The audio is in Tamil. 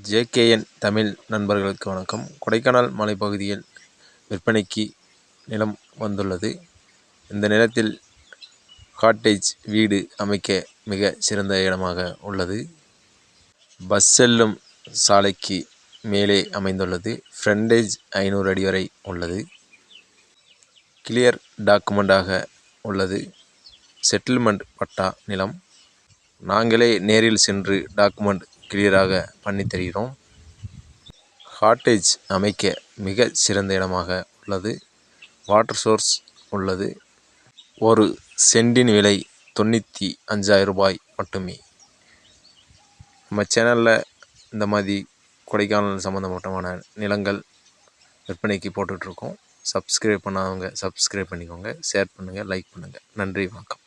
ஜேகேஎன் தமிழ் நண்பர்களுக்கு வணக்கம். கொடைக்கானல் மலைப்பகுதியில் விற்பனைக்கு நிலம் வந்துள்ளது. இந்த நிலத்தில் காட்டேஜ் வீடு அமைக்க மிக சிறந்த இடமாக உள்ளது. பஸ் செல்லும் சாலைக்கு மேலே அமைந்துள்ளது. ஃப்ரண்டேஜ் ஐநூறு அடி வரை உள்ளது. கிளியர் டாக்குமெண்ட்டாக உள்ளது. செட்டில்மெண்ட் பட்டா நிலம். நாங்களே நேரில் சென்று டாக்குமெண்ட் கிளியராக பண்ணி தருகிறோம். காட்டேஜ் அமைக்க மிக சிறந்த இடமாக உள்ளது. வாட்டர் சோர்ஸ் உள்ளது. ஒரு சென்டின் விலை தொண்ணூற்றி அஞ்சாயிரம் ரூபாய் மட்டுமே. நம்ம சேனலில் இந்த மாதிரி கொடைக்கானல் சம்மந்தப்பட்டமான நிலங்கள் விற்பனைக்கு போட்டுட்ருக்கோம். சப்ஸ்கிரைப் பண்ணாதவங்க சப்ஸ்கிரைப் பண்ணிக்கோங்க. ஷேர் பண்ணுங்கள் லைக் பண்ணுங்கள் நன்றி வணக்கம்.